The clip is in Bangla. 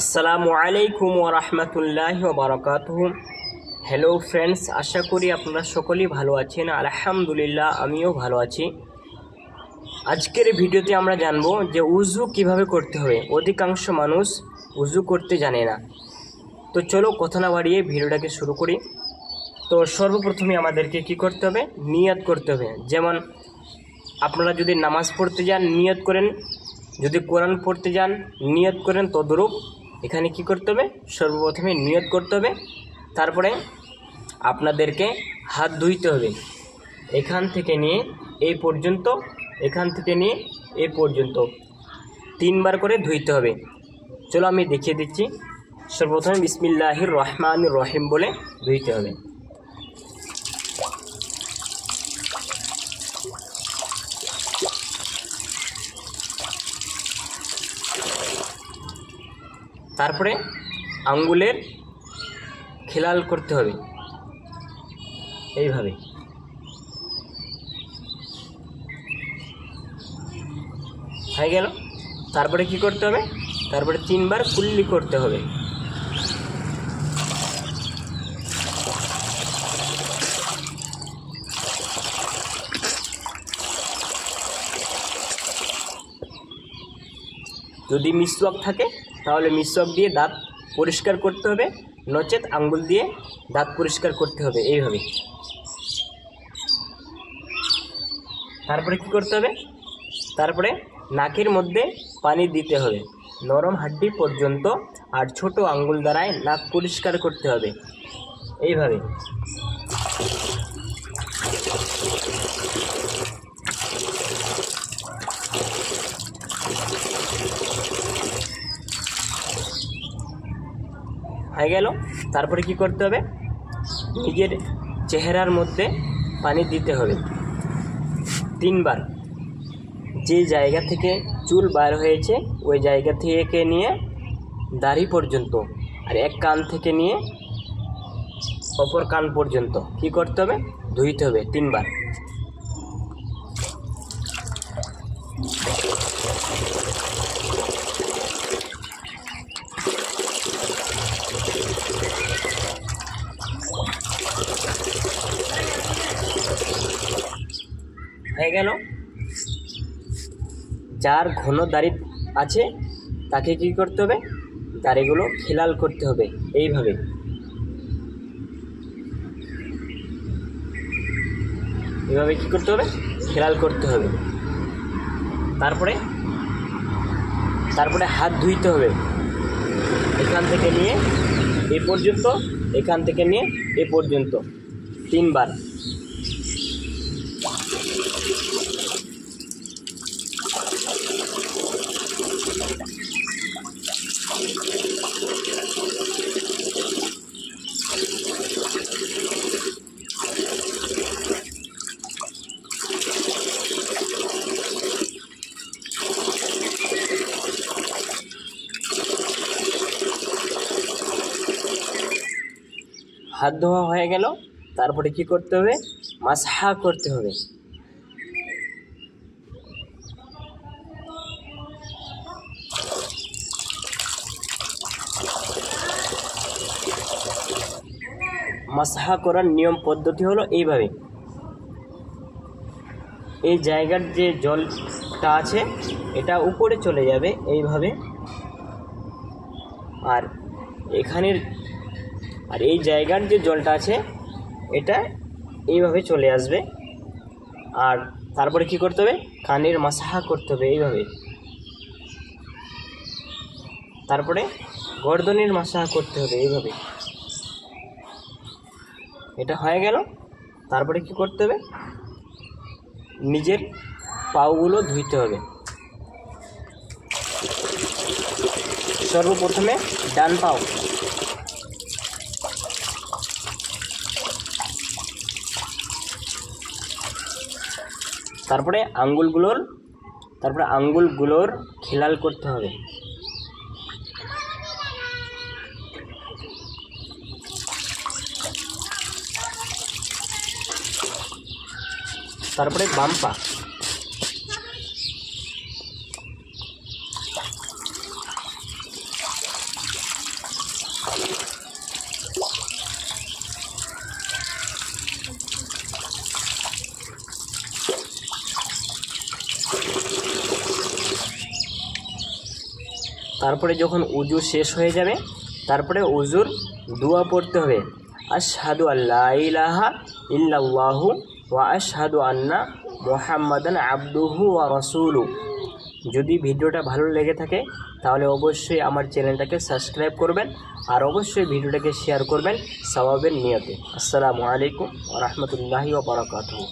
আসসালামু আলাইকুম ওরহমতুল্লাহ বারকাতুহ। হ্যালো ফ্রেন্ডস আশা করি আপনারা সকলেই ভালো আছেন। আলহামদুলিল্লাহ, আমিও ভালো আছি। আজকের ভিডিওতে আমরা জানব যে উজু কীভাবে করতে হবে অধিকাংশ মানুষ উজু করতে জানে না। তো চলো কথা না বাড়িয়ে ভিডিওটাকে শুরু করি। তো সর্বপ্রথমে আমাদেরকে কি করতে হবে? নিয়ত করতে হবে। যেমন, আপনারা যদি নামাজ পড়তে যান, নিয়ত করেন। যদি কোরআন পড়তে যান, নিয়ত করেন, তদরূপ। এখানে কি করতে হবে? সর্বপ্রথমে নিয়ত করতে হবে। তারপরে আপনাদেরকে হাত ধুইতে হবে। এখান থেকে নিয়ে এই পর্যন্ত, এখান থেকে নিয়ে এই পর্যন্ত তিনবার করে ধুইতে হবে। চলো আমি দেখিয়ে দিচ্ছি। সর্বপ্রথমে বিসমিল্লাহির রহমান রহিম বলে ধুইতে হবে। তারপরে আঙ্গুলের খেলাল করতে হবে। এইভাবে। হয়ে গেল। তারপরে কি করতে হবে? তারপরে তিনবার কুল্লি করতে হবে। যদি মিসওয়াক থাকে তাহলে মিসওয়াক দিয়ে দাঁত পরিষ্কার করতে হবে, নচেত আঙ্গুল দিয়ে দাঁত পরিষ্কার করতে হবে, এইভাবে। তারপরে কি করতে হবে? তারপরে নাকের মধ্যে পানি দিতে হবে। নরম হাড্ডি পর্যন্ত আর ছোট আঙ্গুল দ্বারায় নাক পরিষ্কার করতে হবে। এইভাবে। হয়ে গেল। তারপরে কি করতে হবে? নিজের চেহারার মধ্যে পানি দিতে হবে। তিনবার। যে জায়গা থেকে চুল বার হয়েছে, ওই জায়গা থেকে নিয়ে দাড়ি পর্যন্ত আর এক কান থেকে নিয়ে অপর কান পর্যন্ত কি করতে হবে? ধুইতে হবে তিনবার। হয়ে গেল। যার ঘন দাড়ি আছে, তাকে কি করতে হবে? দাড়িগুলো খেলাল করতে হবে, এইভাবে। এভাবে কি করতে হবে? খেলাল করতে হবে। তারপরে তারপরে হাত ধুইতে হবে। এখান থেকে নিয়ে এ পর্যন্ত, এখান থেকে নিয়ে এ পর্যন্ত। তিনবার। হাত ধোয়া হয়ে গেল, তারপরে কি করতে হবে? মাসহা করতে হবে। মাসহা করার নিয়ম পদ্ধতি হলো এইভাবে। এই জায়গার যে জলটা আছে, এটা উপরে চলে যাবে এইভাবে। আর এখানের আর এই জায়গার যে জলটা আছে, এটা এইভাবে চলে আসবে। আর তারপরে কি করতে হবে? কানের মাসাহা করতে হবে এইভাবে। তারপরে গর্দনের মাসাহা করতে হবে এইভাবে। এটা হয়ে গেল। তারপরে কি করতে হবে? নিজের পাওগুলো ধুইতে হবে। সর্বপ্রথমে ডান পাও তারপরে আঙ্গুলগুলোর তারপরে আঙ্গুলগুলোর খেলাল করতে হবে। তারপরে বাম পা। তারপরে যখন উজু শেষ হয়ে যাবে, তারপরে উজুর দোয়া পড়তে হবে। আশহাদু আল্লাহ ইলাহা ওয়া আশহাদু আন্না মুহাম্মাদান আব্দুহু ওয়া রসুলু যদি ভিডিওটা ভালো লেগে থাকে, তাহলে অবশ্যই আমার চ্যানেলটাকে সাবস্ক্রাইব করবেন আর অবশ্যই ভিডিওটাকে শেয়ার করবেন সবাবের নিয়তে। আসসালামু আলাইকুম রাহমাতুল্লাহি ওয়া বারাকাতুহু।